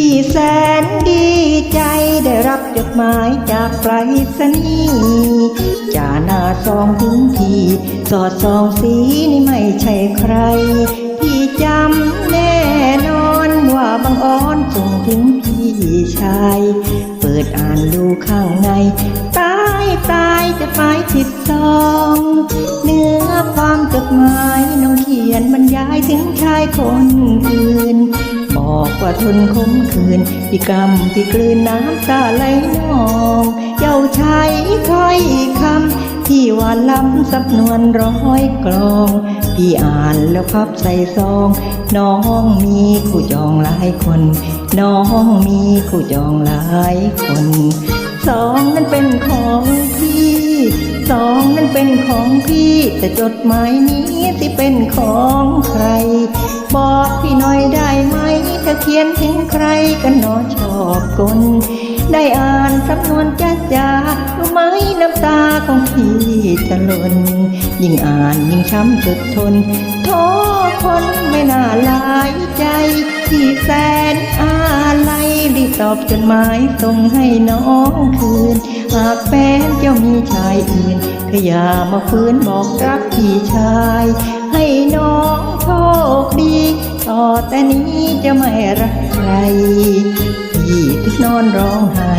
พี่แสนดีใจได้รับจดหมายจากไปรษณีย์จาหน้าซองถึงทีสอดซองสีนี่ไม่ใช่ใคร พี่จำแน่นอนว่าบังอ้อนส่งถึงพี่ชาย เปิดอ่านดูข้างในตา ยตายจะไปผิดซอง เนื้อความจดหมายน้องเขียนบรรยายถึงชายคนอื่น บอกว่าทนคมคืนพี่กำพี่กลืนน้ำตาไหลนองเจ้าชายถ้อยคำที่หวานล้ำสับนวลร้อยกลอง พี่อ่านแล้วพับใส่ซอง น้องมีคู่จองหลายคน น้องมีคู่จองหลายคน สองนั้นเป็นของ สองนั้นเป็นของพี่ แต่จดหมายนี้ที่เป็นของใคร บอกพี่หน่อยได้ไหม ถ้าเขียนถึงใครกันหนอชอบกลได้อ่านสำนวนจ้าจ้ารู้ไหมน้ำตาของพี่จะหล่นยิ่งอ่านยิ่งช้ำสุดทนโทษคนไม่น่าลายใจที่แสน ตอบจดหมายส่งให้น้องคืน หากแฟนเจ้ามีชายอื่นก็อย่ามาฟื้นบอกรักพี่ชาย ให้น้องโชคดี ต่อแต่นี้จะไม่รักใครพี่ที่นอนร้องไห้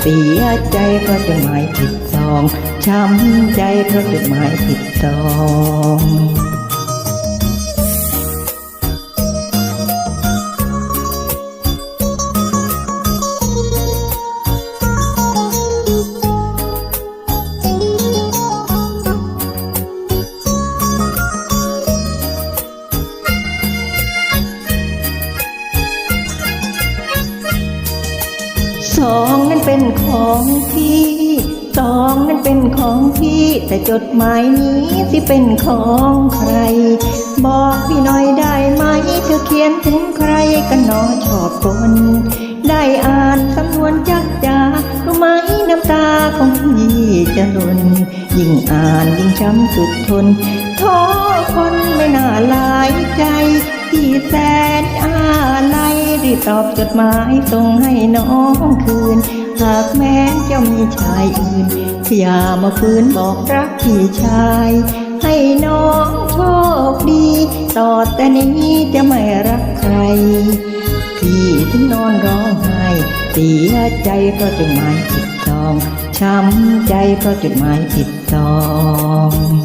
เสียใจเพราะจดหมายผิดซอง ช้ำใจเพราะจดหมายผิดซอง องนั้นเป็นของพี่สองนั้นเป็นของพี่ แต่จดหมายนี้ที่เป็นของใคร บอกพี่หน่อยได้ไหมเธอเขียนถึงใครกันหนอชอบคน ได้อ่านสำนวนจักจารู้ไหมน้ำตาของพี่จะหล่นยิ่งอ่านยิ่งช้ำสุดทนท้อคนไม่น่าลายใจที่แสน ตอบจดหมายส่งให้น้องคืน หากแม้เจ้ามีชายอื่นอย่ามาฝืนบอกรักพี่ชาย ให้น้องโชคดี ต่อแต่นี้จะไม่รักใคร พี่ถึงนอนร้องไห้เสียใจเพราะจดหมายผิดซอง ช้ำใจเพราะจดหมายผิดซอง